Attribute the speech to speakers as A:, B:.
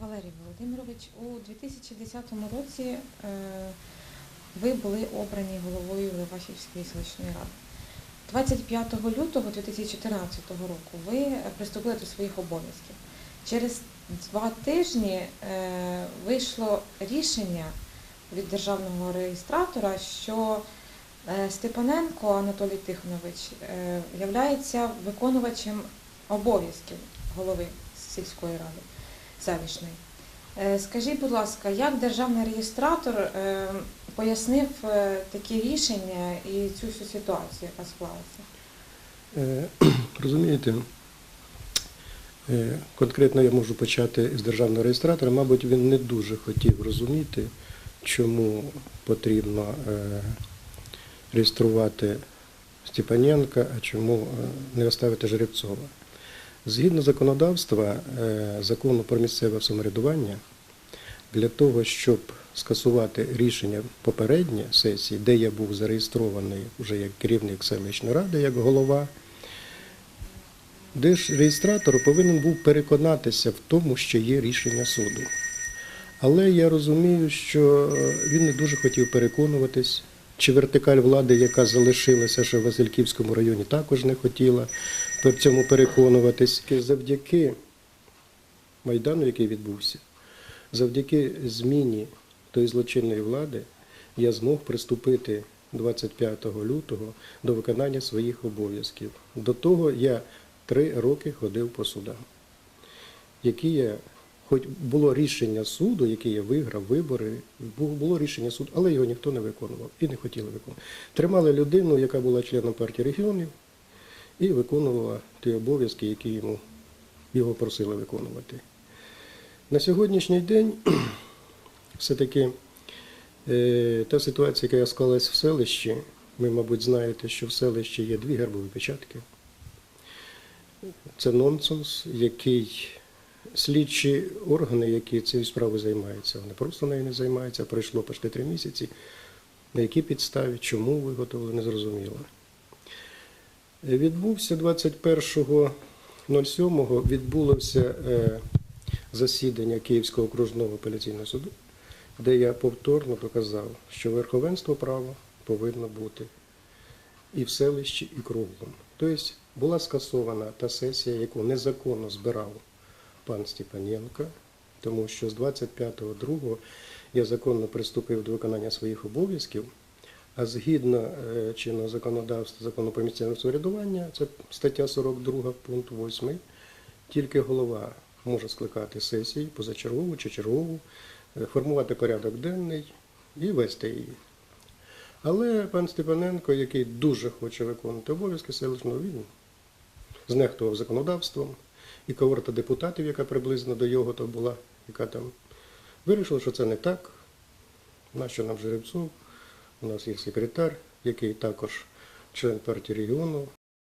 A: Валерій Володимирович, у 2010 році е, ви були обрані головою Левашівської селищної ради. 25 лютого 2014 року ви приступили до своїх обов'язків. Через два тижні е, вийшло рішення від державного реєстратора, що е, Степаненко Анатолій Тихонович е, являється виконувачем обов'язків голови сільської ради селищної. Е, Скажіть, будь ласка, як державний реєстратор е, пояснив е, такі рішення і цю всю ситуацію, яка склалася?
B: Розумієте, конкретно я можу почати з державного реєстратора. Мабуть, він не дуже хотів розуміти, чому потрібно реєструвати Степаненка, а чому не оставити Жеребцова. Згідно законодавства, е, закону про місцеве самоврядування, для того, щоб скасувати рішення попередньої сесії, де я був зареєстрований вже як керівник селищної ради, як голова, де ж реєстратор повинен був переконатися в тому, що є рішення суду. Але я розумію, що він не дуже хотів переконуватись, чи вертикаль влади, яка залишилася ще в Васильківському районі, також не хотіла в цьому переконуватись. Завдяки Майдану, який відбувся, завдяки зміні тої злочинної влади, я змог приступити 25 лютого до виконання своїх обов'язків. До того я три роки ходив по судам, які я, хоч було рішення суду, яке я виграв вибори, було рішення суду, але його ніхто не виконував і не хотіли виконувати. Тримали людину, яка була членом партії регіонів, і виконувала ті обов'язки, які йому його просили виконувати. На сьогоднішній день все-таки е, та ситуація, яка склалась в селищі, ви, мабуть, знаєте, що в селищі є дві гербові печатки. Це нонсенс, який слідчі органи, які цією справою займаються, вони просто нею не займаються. Пройшло почти три місяці. На якій підставі, чому виготовили, не зрозуміло. Відбувся 21.07 відбулося е, засідання Київського окружного апеляційного суду, де я повторно доказав, що верховенство права повинно бути і в селищі, і кругом. Тобто була скасована та сесія, яку незаконно збирав пан Степаненко, тому що з 25.02 я законно приступив до виконання своїх обов'язків, а згідно е, чинного законодавства закону про місцеве самоврядування, це стаття 42, пункт 8, тільки голова може скликати сесії позачергову чи чергову, е, формувати порядок денний і вести її. Але пан Степаненко, який дуже хоче виконувати обов'язки селищного він знехтував законодавством, і когорта депутатів, яка приблизно до його то була, яка там вирішила, що це не так. Нащо нам Жеребцов? У нас є секретар, який також член партії регіону,